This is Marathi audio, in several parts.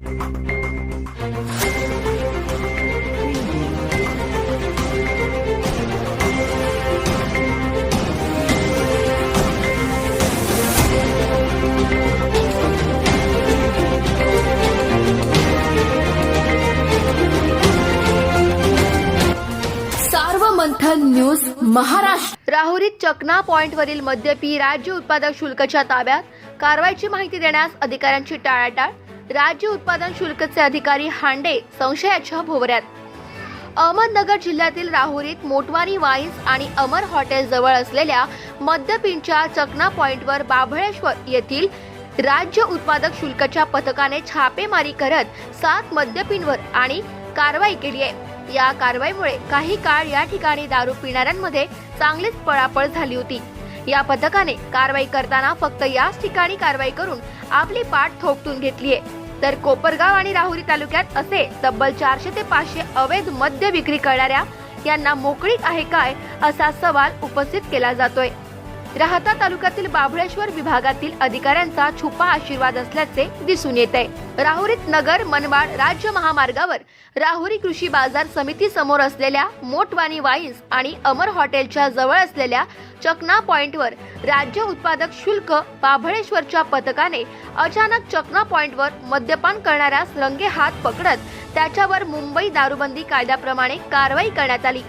सार्वमंथन न्यूज महाराष्ट्र. राहुरीत चकना पॉइंटवरील मद्यपी राज्य उत्पादक शुल्कच्या ताब्यात कारवाईची माहिती देण्यास अधिकाऱ्यांची टाळाटाळ राज्य उत्पादन शुल्कचे अधिकारी हांडे संशयाच्या भोवऱ्यात. अहमदनगर जिल्ह्यातील राहुरीत मोटवानी वाईन्स आणि अमर हॉटेल जवळ असलेल्या मद्यपींच्या चकना पॉइंटवर बाभळेश्वर येथील राज्य उत्पादक शुल्कच्या पथकाने छापेमारी करत सात मद्यपींवर आणि कारवाई केली आहे. या कारवाईमुळे काही काळ या ठिकाणी दारू पिणाऱ्यांमध्ये चांगलीच पळापळ झाली होती. या पथकाने कारवाई करताना फक्त याच ठिकाणी कारवाई करून आपली पाठ थोपटून घेतली आहे तर कोपरगाव आणि राहुरी तालुक्यात असे तब्बल चारशे ते पाचशे अवैध मद्य विक्री करणाऱ्या यांना मोकळीक आहे काय असा सवाल उपस्थित केला जातोय. राहता तालुक्यातील बाभळेश्वर विभागातील अधिकाऱ्यांचा छुपा आशीर्वाद असल्याचे दिसून येत आहे राहुरीत नगर मनमाड राज्य महामार्गावर राहुरी कृषी बाजार समिती समोर असलेल्या मोटवानी वाईन्स आणि अमर हॉटेलच्या जवळ असलेल्या चकना पॉइंटवर राज्य उत्पादक शुल्क बाभळेश्वरच्या पथकाने अचानक चकना पॉइंटवर मद्यपान करणाऱ्यास रंगे हात पकडत त्याच्यावर मुंबई दारूबंदी कायद्याप्रमाणे कारवाई करण्यात आली.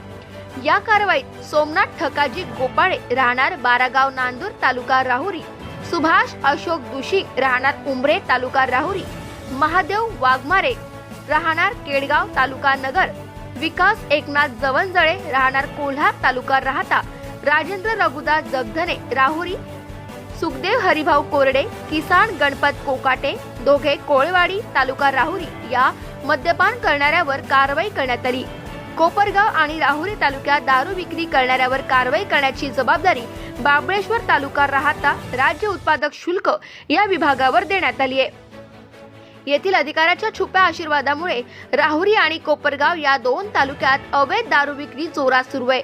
या कारवाईत सोमनाथ ठकाजी गोपाळे राहणार बारागाव नांदूर तालुका राहुरी सुभाष अशोक दुशी राहणार उमरे तालुका राहुरी महादेव वाघमारे राहणार केडगाव तालुका नगर विकास एकनाथ जवंजळे राहणार कोल्हार तालुका राहता राजेंद्र रघुदास जगधने राहुरी सुखदेव हरिभाऊ कोरडे किसान गणपत कोकाटे दोघे कोळवाडी तालुका राहुरी या मद्यपान करणाऱ्यावर कारवाई करण्यात आली. कोपरगाव आणि राहुरी तालुक्यात दारू विक्री करणाऱ्यावर कारवाई करण्याची जबाबदारी बाबळेश्वर तालुका राहता राज्य उत्पादक शुल्क या विभागावर देण्यात आली आहे येथील अधिकाऱ्याच्या छुप्या आशीर्वादामुळे राहुरी आणि कोपरगाव या दोन तालुक्यात अवैध दारू विक्री जोरात सुरू आहे.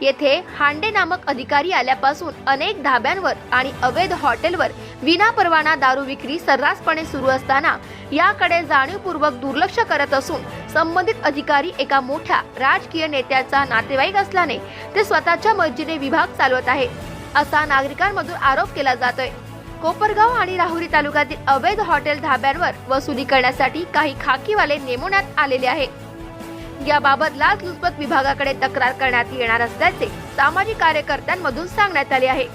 येथे हांडे नामक अधिकारी आल्यापासून अनेक धाब्यांवर आणि अवैध हॉटेलवर विनापरवाना दारू विक्री सर्रासपणे सुरू असताना याकडे जाणीवपूर्वक दुर्लक्ष करत असून संबंधित अधिकारी एका मोठ्या राजकीय नेत्याचा नातेवाईक असल्याने ते स्वतःच्या मर्जीने विभाग चालवत आहे असा नागरिकांमधून आरोप केला जातोय. कोपरगाव आणि राहुरी तालुक्यातील अवैध हॉटेल धाब्यांवर वसुली करण्यासाठी काही खाकीवाले नेमवण्यात आलेले आहे. याबाबत लाचलुचपत विभागाकडे तक्रार करण्यात येणार असल्याचे सामाजिक कार्यकर्त्यांमधून सांगण्यात आले आहे.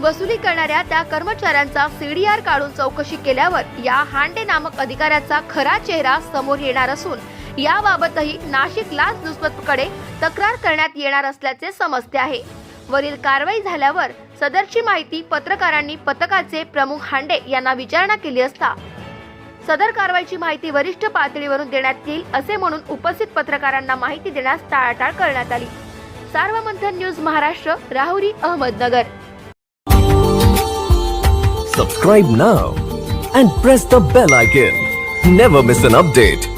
वसुली करणाऱ्या त्या कर्मचाऱ्यांचा सीडीआर काढून चौकशी केल्यावर या हांडे नामक अधिकाऱ्याचा खरा चेहरा समोर येणार असून याबाबतही नाशिक लाचलुचपतकडे तक्रार करण्यात येणार असल्याचे समजते आहे. वरील कारवाई झाल्यावर सदरची माहिती पत्रकारांनी पथकाचे प्रमुख हांडे यांना विचारणा केली असता. सदर कारवाईची माहिती वरिष्ठ पातळीवरून देण्यात येईल असे म्हणून उपस्थित पत्रकारांना माहिती देण्यास टाळाटाळ करण्यात आली. Sarvmanthan news Maharashtra Rahuri Ahmednagar. Subscribe now and press the bell icon never miss an update